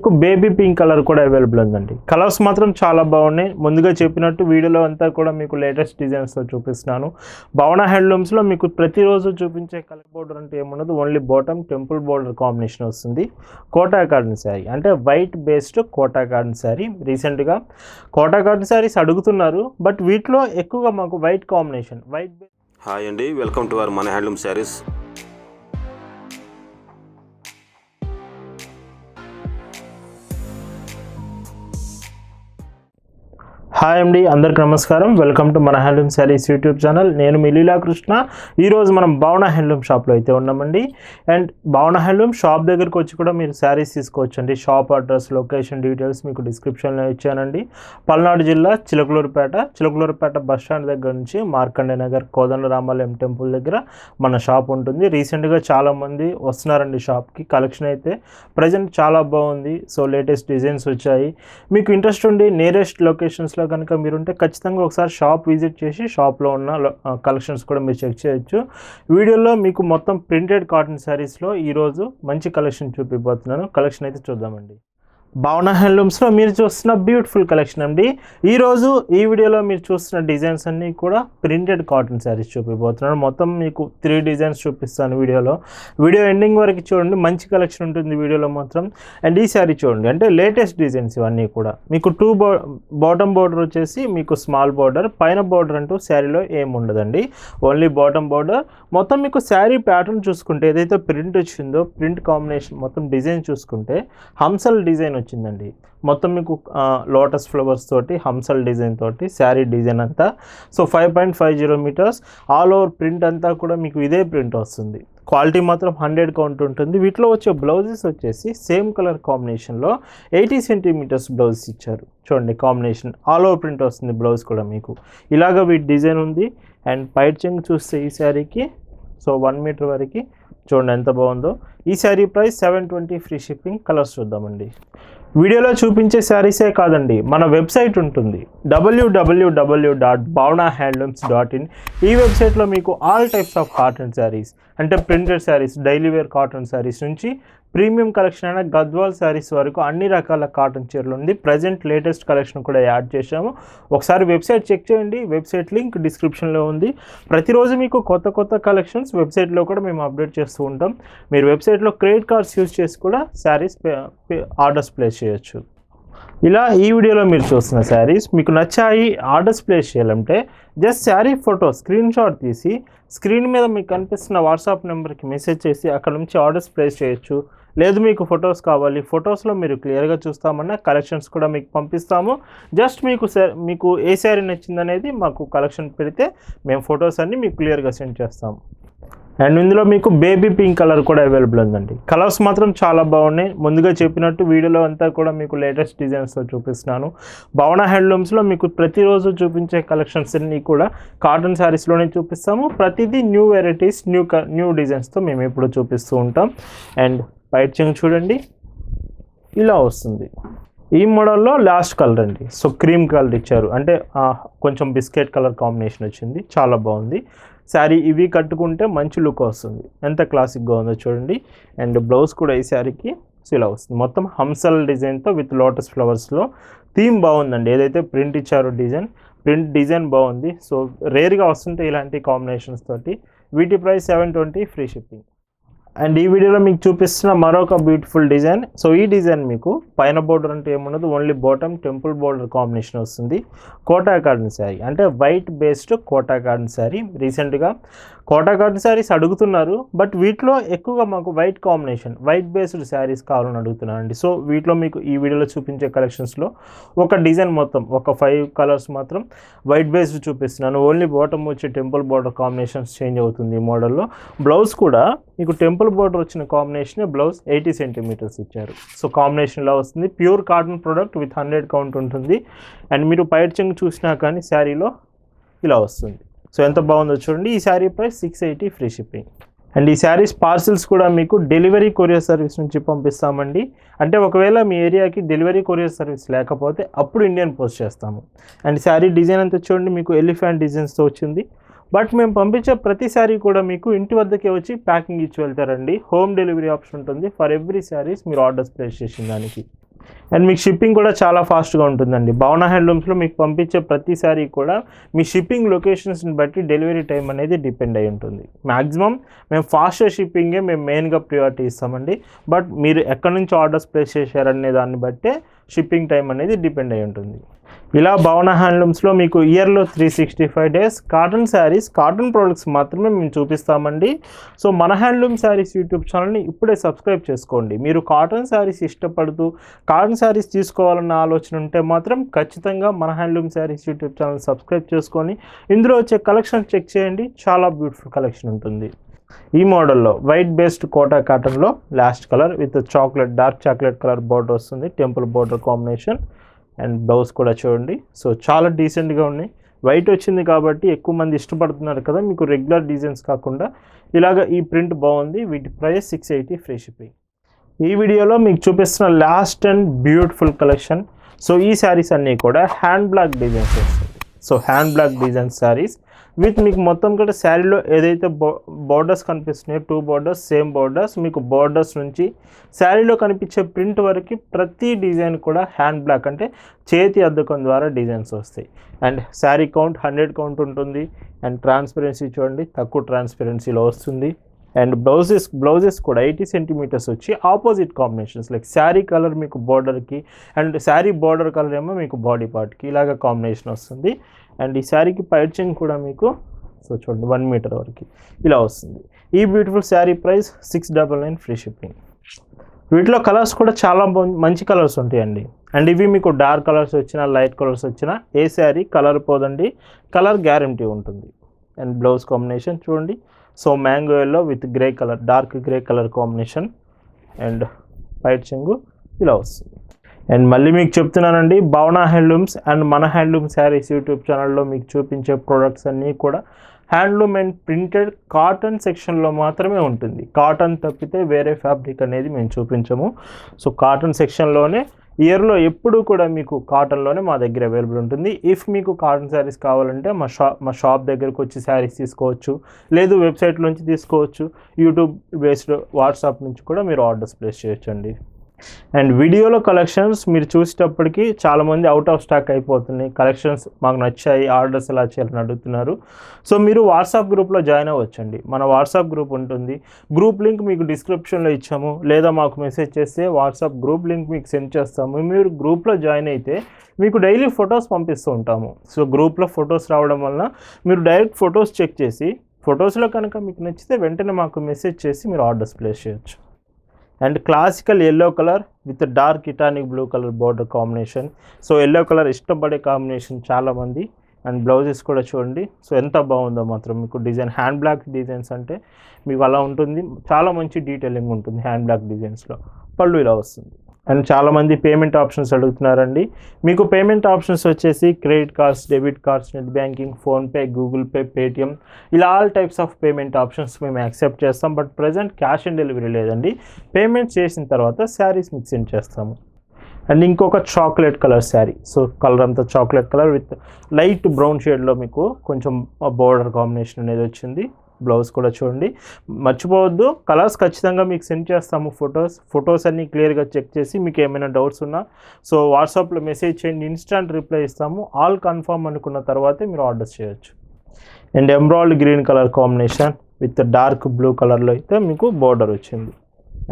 మీకు baby pink colour కూడా available ఉందండి. కలర్స్ మాత్రం చాలా బాగున్నాయి. ముందుగా చెప్పినట్టు వీడియోలో అంతా కూడా మీకు లేటెస్ట్ డిజైన్స్తో చూపిస్తున్నాను. భవన హ్యాండ్లూమ్స్లో మీకు ప్రతిరోజు చూపించే కలర్ బోర్డర్ అంటే ఏమున్నది only bottom temple border combination వస్తుంది. కోటా కాటన్ శారీ అంటే white based Kota cotton sari రీసెంట్గా కోటా కాటన్ శారీస్ అడుగుతున్నారు. బట్ వీటిలో ఎక్కువగా మాకు వైట్ కాంబినేషన్ వైట్ హాయ్ అండి వెల్కమ్ టు అవర్ మన హ్యాండ్లూమ్ శారీస్ హాయ్ అండి అందరికి నమస్కారం. వెల్కమ్ టు మన హ్యాండ్లూమ్ శారీస్ యూట్యూబ్ ఛానల్ నేను మీ లీలాకృష్ణ ఈరోజు మనం భావన హ్యాండ్లూమ్ షాప్లో అయితే ఉన్నామండి. అండ్ భావన హ్యాండ్లూమ్ షాప్ దగ్గరకు వచ్చి కూడా మీరు శారీస్ తీసుకోవచ్చండి. షాప్ అడ్రస్ లొకేషన్ డీటెయిల్స్ మీకు డిస్క్రిప్షన్లో ఇచ్చానండి. పల్నాడు జిల్లా చిలకలూరుపేట చిలకలూరుపేట బస్ స్టాండ్ దగ్గర నుంచి మార్కండే నగర్ కోదండరామాలయం టెంపుల్ దగ్గర మన షాప్ ఉంటుంది. రీసెంట్గా చాలామంది వస్తున్నారండి షాప్కి కలెక్షన్ అయితే ప్రజెంట్ చాలా బాగుంది. సో లేటెస్ట్ డిజైన్స్ వచ్చాయి. మీకు ఇంట్రెస్ట్ ఉండి నియరెస్ట్ లొకేషన్స్లో కనుక మీరుంటే ఖచ్చితంగా ఒకసారి షాప్ విజిట్ చేసి షాప్లో ఉన్న కలెక్షన్స్ కూడా మీరు చెక్ చేయొచ్చు. వీడియోలో మీకు మొత్తం ప్రింటెడ్ కాటన్ శారీస్లో ఈరోజు మంచి కలెక్షన్ చూపిపోతున్నాను కలెక్షన్ అయితే చూద్దామండి. భావన హ్యాండ్లూమ్స్లో మీరు చూస్తున్న బ్యూటిఫుల్ కలెక్షన్ అండి. ఈరోజు ఈ వీడియోలో మీరు చూస్తున్న డిజైన్స్ అన్నీ కూడా ప్రింటెడ్ కాటన్ శారీస్ చూపిపోతున్నాను మొత్తం మీకు త్రీ డిజైన్స్ చూపిస్తాను వీడియోలో. వీడియో ఎండింగ్ వరకు చూడండి. మంచి కలెక్షన్ ఉంటుంది వీడియోలో మాత్రం. అండ్ ఈ శారీ చూడండి. అంటే లేటెస్ట్ డిజైన్స్ ఇవన్నీ కూడా. మీకు టూ బో బాటమ్ బోర్డర్ వచ్చేసి మీకు స్మాల్ బోర్డర్ పైన బోర్డర్ అంటూ శారీలో ఏమి ఉండదండి. Only bottom border. మొత్తం మీకు శారీ ప్యాటర్న్ చూసుకుంటే ఏదైతే ప్రింట్ వచ్చిందో ప్రింట్ కాంబినేషన్ మొత్తం డిజైన్ చూసుకుంటే హంసల్ డిజైన్ వచ్చిందండి మొత్తం మీకు లోటస్ ఫ్లవర్స్ తోటి హంసల్ డిజైన్ తోటి శారీ డిజైన్ అంతా. So five point five zero metres all over print అంతా కూడా మీకు ఇదే ప్రింట్ వస్తుంది. క్వాలిటీ మాత్రం హండ్రెడ్ కౌంట్ ఉంటుంది. వీటిలో వచ్చే బ్లౌజెస్ వచ్చేసి సేమ్ కలర్ కాంబినేషన్లో ఎయిటీ సెంటీమీటర్స్ బ్లౌజ్ ఇచ్చారు. చూడండి కాంబినేషన్ ఆల్ ఓవర్ ప్రింట్ వస్తుంది బ్లౌజ్ కూడా మీకు. ఇలాగ వీటి డిజైన్ ఉంది. అండ్ పైట్ చెంగ్ చూస్తే ఈ శారీకి సో వన్ మీటర్ వరకు చూడండి ఎంత బాగుందో. ఈ sari price seven twenty free shipping colours చూద్దామండి. వీడియోలో చూపించే శారీసే కాదండి మన వెబ్సైట్ ఉంటుంది. WWW dot Bhavana handlooms dot in ఈ వెబ్సైట్లో మీకు all types of cotton saris అంటే printed saris daily wear cotton saris నుంచి ప్రీమియం కలెక్షన్ అయిన గద్వాల్ శారీస్ వరకు అన్ని రకాల కాటన్ చీరలు ఉంది. ప్రజెంట్ లేటెస్ట్ కలెక్షన్ కూడా యాడ్ చేశాము. ఒకసారి వెబ్సైట్ చెక్ చేయండి. వెబ్సైట్ లింక్ డిస్క్రిప్షన్లో ఉంది. ప్రతిరోజు మీకు కొత్త కొత్త కలెక్షన్స్ వెబ్సైట్లో కూడా మేము అప్డేట్ చేస్తూ ఉంటాం. మీరు వెబ్సైట్లో క్రెడిట్ కార్డ్స్ యూజ్ చేసి కూడా శారీస్ ఆర్డర్స్ ప్లేస్ చేయొచ్చు. ఇలా ఈ వీడియోలో మీరు చూస్తున్న శారీస్ మీకు నచ్చాయి ఆర్డర్స్ ప్లేస్ చేయాలంటే just sari photo screenshot తీసి స్క్రీన్ మీద మీకు కనిపిస్తున్న వాట్సాప్ నెంబర్కి మెసేజ్ చేసి అక్కడ నుంచి ఆర్డర్స్ ప్లేస్ చేయొచ్చు. లేదు మీకు ఫొటోస్ కావాలి. ఫొటోస్లో మీరు క్లియర్గా చూస్తామన్నా కలెక్షన్స్ కూడా మీకు పంపిస్తాము. జస్ట్ మీకు మీకు ఏ శారీ నచ్చిందనేది మాకు కలెక్షన్ పెడితే మేము ఫొటోస్ అన్ని మీకు క్లియర్గా సెండ్ చేస్తాము అండ్ ఇందులో మీకు బేబీ పింక్ కలర్ కూడా అవైలబుల్ ఉందండి. కలర్స్ మాత్రం చాలా బాగున్నాయి. ముందుగా చెప్పినట్టు వీడియోలో అంతా కూడా మీకు లేటెస్ట్ డిజైన్స్తో చూపిస్తున్నాను. భవన హ్యాండ్లూమ్స్లో మీకు ప్రతిరోజు చూపించే కలెక్షన్స్ కూడా కాటన్ శారీస్లోనే చూపిస్తాము. ప్రతిదీ న్యూ వెరైటీస్ న్యూ క న్యూ డిజైన్స్తో మేము ఎప్పుడు చూపిస్తూ ఉంటాం. అండ్ వైట్ చెంగు చూడండి. ఇలా వస్తుంది. ఈ మోడల్లో లాస్ట్ కలర్ అండి. సో క్రీమ్ కలర్ ఇచ్చారు. అంటే కొంచెం బిస్కెట్ కలర్ కాంబినేషన్ వచ్చింది. చాలా బాగుంది. శారీ ఇవి కట్టుకుంటే మంచి లుక్ వస్తుంది. ఎంత క్లాసిక్గా ఉందో చూడండి. అండ్ బ్లౌజ్ కూడా ఈ శారీకి ఇలా వస్తుంది. మొత్తం హంసల్ డిజైన్తో విత్ లోటస్ ఫ్లవర్స్లో థీమ్ బాగుందండి. ఏదైతే ప్రింట్ ఇచ్చారో డిజైన్ ప్రింట్ డిజైన్ బాగుంది. సో రేర్గా వస్తుంటే ఇలాంటి కాంబినేషన్స్ తోటి. వీటి price seven twenty free shipping and ఈ వీడియోలో మీకు చూపిస్తున్న మరొక బ్యూటిఫుల్ డిజైన్ సో ఈ డిజైన్ మీకు పైన బోర్డర్ అంటే ఏమున్నది only bottom temple border combination వస్తుంది. కోటా కాటన్ శారీ అంటే white based Kota cotton sari రీసెంట్గా కోటా కాటన్ శారీస్ అడుగుతున్నారు బట్ వీటిలో ఎక్కువగా మాకు white combination white based saris కావాలని అడుగుతున్నాను అండి సో వీటిలో మీకు ఈ వీడియోలో చూపించే కలెక్షన్స్లో ఒక డిజైన్ మొత్తం ఒక ఫైవ్ కలర్స్ మాత్రం వైట్ బేస్డ్ చూపిస్తున్నాను. ఓన్లీ బాటమ్ వచ్చి టెంపుల్ బోర్డర్ కాంబినేషన్స్ చేంజ్ అవుతుంది ఈ మోడల్లో బ్లౌజ్ కూడా మీకు టెంపుల్ బోర్డర్ వచ్చిన కాంబినేషన్ బ్లౌజ్ ఎయిటీ సెంటీమీటర్స్ ఇచ్చారు. సో కాంబినేషన్ ఇలా వస్తుంది. Pure cotton product with hundred count ఉంటుంది. అండ్ మీరు పైర్చింగ్ చూసినా కానీ శారీలో ఇలా వస్తుంది. సో ఎంత బాగుందో చూడండి. ఈ sari price six eighty free shipping and ఈ శారీస్ పార్సిల్స్ కూడా మీకు డెలివరీ కొరియర్ సర్వీస్ నుంచి పంపిస్తామండి. అంటే ఒకవేళ మీ ఏరియాకి డెలివరీ కొరియర్ సర్వీస్ లేకపోతే అప్పుడు ఇండియన్ పోస్ట్ చేస్తాము. అండ్ శారీ డిజైన్ అంతా చూడండి మీకు ఎలిఫెంట్ డిజైన్స్తో వచ్చింది. బట్ మేము పంపించే ప్రతి శారీ కూడా మీకు ఇంటి వద్దకే వచ్చి ప్యాకింగ్ ఇచ్చి వెళ్తారండి. హోమ్ డెలివరీ ఆప్షన్ ఉంటుంది. ఫర్ ఎవ్రీ శారీస్ మీరు ఆర్డర్స్ ప్లేస్ చేసిన దానికి. అండ్ మీకు షిప్పింగ్ కూడా చాలా ఫాస్ట్గా ఉంటుందండి. భవన హ్యాండ్లూమ్స్లో మీకు పంపించే ప్రతిసారి కూడా మీ షిప్పింగ్ లొకేషన్స్ని బట్టి డెలివరీ టైం అనేది డిపెండ్ అయి ఉంటుంది. మ్యాక్సిమం మేము ఫాస్ట్ షిప్పింగే మేము మెయిన్గా ప్రియారిటీ ఇస్తామండి. బట్ మీరు ఎక్కడి నుంచి ఆర్డర్స్ ప్లేస్ చేశారనే దాన్ని బట్టే షిప్పింగ్ టైం అనేది డిపెండ్ అయి ఉంటుంది. ఇలా భవన హ్యాండ్లూమ్స్లో మీకు ఇయర్లో three sixty five days cotton saris cotton products మాత్రమే మేము చూపిస్తామండి. సో మన హ్యాండ్లూమ్ శారీస్ యూట్యూబ్ ఛానల్ని ఇప్పుడే సబ్స్క్రైబ్ చేసుకోండి. మీరు కాటన్ శారీస్ ఇష్టపడుతూ కాటన్ శారీస్ తీసుకోవాలన్న ఆలోచన ఉంటే మాత్రం ఖచ్చితంగా మన handloom saris YouTube channel subscribe చేసుకొని ఇందులో వచ్చే కలెక్షన్ చెక్ చేయండి. చాలా బ్యూటిఫుల్ కలెక్షన్ ఉంటుంది. ఈ మోడల్లో వైట్ బేస్డ్ కోటా కాటన్లో last colour with chocolate dark chocolate colour border వస్తుంది. Temple border combination. And blouse కూడా చూడండి. సో చాలా డీసెంట్గా ఉన్నాయి. వైట్ వచ్చింది కాబట్టి ఎక్కువ మంది ఇష్టపడుతున్నారు కదా మీకు రెగ్యులర్ డిజైన్స్ కాకుండా. ఇలాగ ఈ ప్రింట్ బాగుంది. వీటి price six eighty free shipping ఈ వీడియోలో మీకు చూపిస్తున్న last and beautiful collection so ఈ శారీస్ అన్నీ కూడా హ్యాండ్ బ్లాక్ డిజైన్స్ వస్తాయి so hand block design saris with మీకు మొత్తం కూడా శారీలో ఏదైతే బో బోర్డర్స్ కనిపిస్తున్నాయో టూ బోర్డర్స్ సేమ్ బోర్డర్స్ మీకు బోర్డర్స్ నుంచి శారీలో కనిపించే ప్రింట్ వరకు ప్రతి డిజైన్ కూడా హ్యాండ్ బ్లాక్ అంటే చేతి అద్దకం ద్వారా డిజైన్స్ వస్తాయి. And sari count hundred count ఉంటుంది. అండ్ ట్రాన్స్పరెన్సీ చూడండి తక్కువ ట్రాన్స్పరెన్సీలో వస్తుంది. అండ్ బ్లౌజెస్ బ్లౌజెస్ కూడా ఎయిటీ సెంటీమీటర్స్ వచ్చి opposite combinations like sari colour మీకు బార్డర్కి అండ్ శారీ బార్డర్ కలర్ ఏమో మీకు బాడీ పార్ట్కి ఇలాగ కాంబినేషన్ వస్తుంది. అండ్ ఈ శారీకి పైచింగ్ కూడా మీకు సో చూడండి వన్ మీటర్ వరకు ఇలా వస్తుంది. ఈ beautiful sari price six double nine free shipping వీటిలో కలర్స్ కూడా చాలా మంచి కలర్స్ ఉంటాయండి. అండ్ ఇవి మీకు డార్క్ కలర్స్ వచ్చినా లైట్ కలర్స్ వచ్చినా ఏ శారీ కలర్ పోదండి కలర్ గ్యారంటీ ఉంటుంది. అండ్ బ్లౌజ్ కాంబినేషన్ చూడండి so mango yellow with grey colour dark grey colour combination and white చెంగు ఇలా వస్తుంది. అండ్ మళ్ళీ మీకు చెప్తున్నానండి భావన హ్యాండ్లూమ్స్ అండ్ మన హ్యాండ్లూమ్ శారీస్ యూట్యూబ్ ఛానల్లో మీకు చూపించే ప్రోడక్ట్స్ అన్నీ కూడా హ్యాండ్లూమ్ అండ్ ప్రింటెడ్ కాటన్ సెక్షన్లో మాత్రమే ఉంటుంది. కాటన్ తప్పితే వేరే ఫ్యాబ్రిక్ అనేది మేము చూపించము. సో కాటన్ సెక్షన్లోనే ఇయర్లో ఎప్పుడూ కూడా మీకు కాటన్లోనే మా దగ్గర అవైలబుల్ ఉంటుంది. ఇఫ్ మీకు కాటన్ శారీస్ కావాలంటే మా షాప్ మా షాప్ దగ్గరకు వచ్చి శారీస్ తీసుకోవచ్చు. లేదు వెబ్సైట్ నుంచి తీసుకోవచ్చు. యూట్యూబ్ బేస్డ్ వాట్సాప్ నుంచి కూడా మీరు ఆర్డర్స్ ప్లేస్ చేయొచ్చండి. అండ్ వీడియోలో కలెక్షన్స్ మీరు చూసేటప్పటికి చాలామంది అవుట్ ఆఫ్ స్టాక్ అయిపోతున్నాయి. కలెక్షన్స్ మాకు నచ్చాయి ఆర్డర్స్ ఎలా చేయాలని అడుగుతున్నారు. సో మీరు వాట్సాప్ గ్రూప్లో జాయిన్ అవ్వచ్చండి. మన వాట్సాప్ గ్రూప్ ఉంటుంది. గ్రూప్ లింక్ మీకు డిస్క్రిప్షన్లో ఇచ్చాము. లేదా మాకు మెసేజ్ చేస్తే వాట్సాప్ గ్రూప్ లింక్ మీకు సెండ్ చేస్తాము. మీరు గ్రూప్లో జాయిన్ అయితే మీకు డైలీ ఫొటోస్ పంపిస్తూ ఉంటాము. సో గ్రూప్లో ఫొటోస్ రావడం వలన మీరు డైరెక్ట్ ఫొటోస్ చెక్ చేసి ఫొటోస్లో కనుక మీకు నచ్చితే వెంటనే మాకు మెసేజ్ చేసి మీరు ఆర్డర్స్ ప్లేస్ చేయొచ్చు. And classical yellow colour with dark ఇటానిక్ blue colour border combination. So yellow colour ఇష్టపడే కాంబినేషన్ చాలామంది అండ్ బ్లౌజెస్ కూడా చూడండి. సో ఎంత బాగుందో మాత్రం మీకు డిజైన్ హ్యాండ్ బ్లాక్ డిజైన్స్ అంటే మీకు అలా ఉంటుంది. చాలా మంచి డీటెయిలింగ్ ఉంటుంది హ్యాండ్ బ్లాక్ డిజైన్స్లో. పళ్ళు ఇలా వస్తుంది. అండ్ చాలామంది పేమెంట్ ఆప్షన్స్ అడుగుతున్నారండి. మీకు పేమెంట్ ఆప్షన్స్ వచ్చేసి credit cards debit cards net banking PhonePe Google Pay Paytm ఇలా all types of payment options మేము యాక్సెప్ట్ చేస్తాం. But present cash on delivery లేదండి. పేమెంట్ చేసిన తర్వాత శారీస్ మిక్స్ ఇన్ చేస్తాము. అండ్ ఇంకొక chocolate colour sari. So colour అంతా chocolate colour with light brown షేడ్లో మీకు కొంచెం బోర్డర్ కాంబినేషన్ అనేది వచ్చింది. బ్లౌజ్ కూడా చూడండి. మర్చిపోవద్దు. కలర్స్ ఖచ్చితంగా మీకు సెండ్ చేస్తాము ఫొటోస్. ఫొటోస్ అన్నీ క్లియర్గా చెక్ చేసి మీకు ఏమైనా డౌట్స్ ఉన్నా. సో వాట్సాప్లో మెసేజ్ చేయండి. ఇన్స్టాంట్ రిప్లై ఇస్తాము. ఆల్ కన్ఫర్మ్ అనుకున్న తర్వాతే మీరు ఆర్డర్ చేయొచ్చు. And ఎంబ్రాయిడ్ green colour combination with dark blue కలర్లో అయితే మీకు బోర్డర్ వచ్చింది.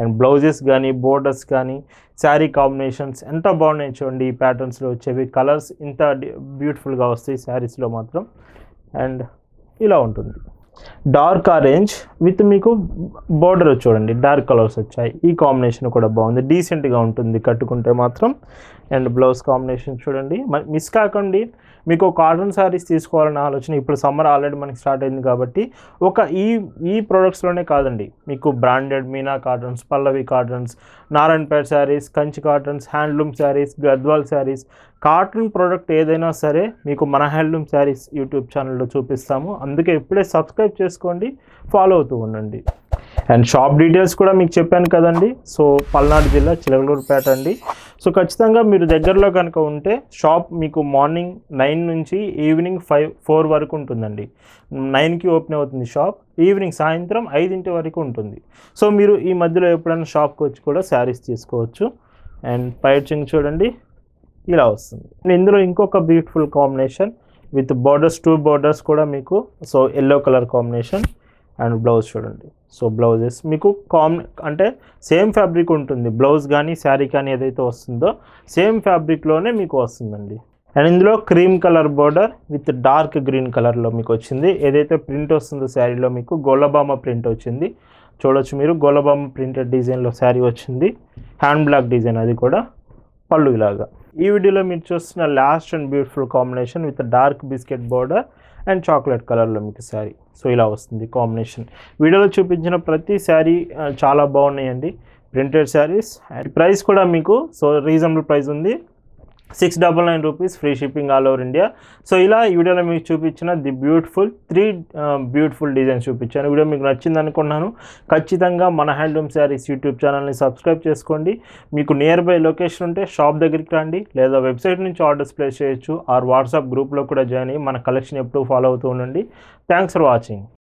అండ్ బ్లౌజెస్ కానీ బోర్డర్స్ కానీ శారీ కాంబినేషన్స్ ఎంత బాగున్నాయి చూడండి. ఈ ప్యాటర్న్స్లో వచ్చేవి. కలర్స్ ఇంత బ్యూటిఫుల్గా వస్తాయి శారీస్లో మాత్రం. అండ్ ఇలా ఉంటుంది. డార్క్ ఆరెంజ్ విత్ మీకు బోర్డర్ చూడండి. డార్క్ కలర్స్ వచ్చాయి. ఈ కాంబినేషన్ కూడా బాగుంది. డీసెంట్గా ఉంటుంది. కట్టుకుంటే మాత్రం అండ్ బ్లౌజ్ కాంబినేషన్ చూడండి. మిస్ కాకండి మీకు కాటన్ శారీస్ తీసుకోవాలనే ఆలోచన ఇప్పుడు సమ్మర్ ఆల్రెడీ మనకి స్టార్ట్ అయింది కాబట్టి ఒక ఈ ఈ ప్రొడక్ట్స్లోనే కాదండి. మీకు branded Meena cottons Pallavi cottons Narayanpet saris Kanchi cottons handloom saris Gadwal saris cotton product ఏదైనా సరే మీకు మన హ్యాండ్లూమ్ శారీస్ యూట్యూబ్ ఛానల్లో చూపిస్తాము. అందుకే ఇప్పుడే సబ్స్క్రైబ్ చేసుకోండి ఫాలో అవుతూ ఉండండి. అండ్ షాప్ డీటెయిల్స్ కూడా మీకు చెప్పాను కదండి. సో పల్నాడు జిల్లా చిలకలూరుపేట అండి. సో ఖచ్చితంగా మీరు దగ్గరలో కనుక ఉంటే షాప్ మీకు మార్నింగ్ నైన్ నుంచి ఈవినింగ్ ఫైవ్ ఫోర్ వరకు ఉంటుందండి. నైన్కి ఓపెన్ అవుతుంది షాప్ ఈవినింగ్ సాయంత్రం ఐదింటి వరకు ఉంటుంది. సో మీరు ఈ మధ్యలో ఎప్పుడైనా షాప్కి వచ్చి కూడా శారీస్ తీసుకోవచ్చు. అండ్ పైచింగ్ చూడండి. ఇలా వస్తుంది. ఇందులో ఇంకొక beautiful combination with borders two borders కూడా మీకు. So yellow colour combination and blouse చూడండి. సో బ్లౌజెస్ మీకు కామ్ అంటే సేమ్ ఫ్యాబ్రిక్ ఉంటుంది. బ్లౌజ్ కానీ శారీ కానీ ఏదైతే వస్తుందో సేమ్ ఫ్యాబ్రిక్లోనే మీకు వస్తుందండి. అండ్ ఇందులో cream colour border with dark green కలర్లో మీకు వచ్చింది. ఏదైతే ప్రింట్ వస్తుందో శారీలో మీకు గోలబామ ప్రింట్ వచ్చింది. చూడొచ్చు మీరు గోలబామ ప్రింటెడ్ డిజైన్లో శారీ వచ్చింది. హ్యాండ్ బ్లాక్ డిజైన్ అది కూడా పళ్ళు ఇలాగా. ఈ వీడియోలో మీరు చూస్తున్న last and beautiful combination with dark biscuit border and chocolate కలర్లో మీకు శారీ. సో ఇలా వస్తుంది కాంబినేషన్. వీడియోలో చూపించిన ప్రతి శారీ చాలా బాగున్నాయండి. ప్రింటెడ్ శారీస్ అండ్ ప్రైస్ కూడా మీకు సో రీజనబుల్ ప్రైస్ ఉంది. Six double nine rupees free shipping all over India so ఇలా ఈ వీడియోలో మీకు చూపించిన the beautiful three beautiful designs చూపించాను. వీడియో మీకు నచ్చింది అనుకున్నాను ఖచ్చితంగా మన హ్యాండ్లూమ్ శారీస్ యూట్యూబ్ ఛానల్ని సబ్స్క్రైబ్ చేసుకోండి. మీకు నియర్ బై లొకేషన్ ఉంటే షాప్ దగ్గరికి రండి లేదా వెబ్సైట్ నుంచి ఆర్డర్స్ ప్లేస్ చేయొచ్చు ఆర్ వాట్సాప్ గ్రూప్లో కూడా జాయిన్ అయ్యి మన కలెక్షన్ ఎప్పుడూ ఫాలో అవుతూ ఉండండి. Thanks for watching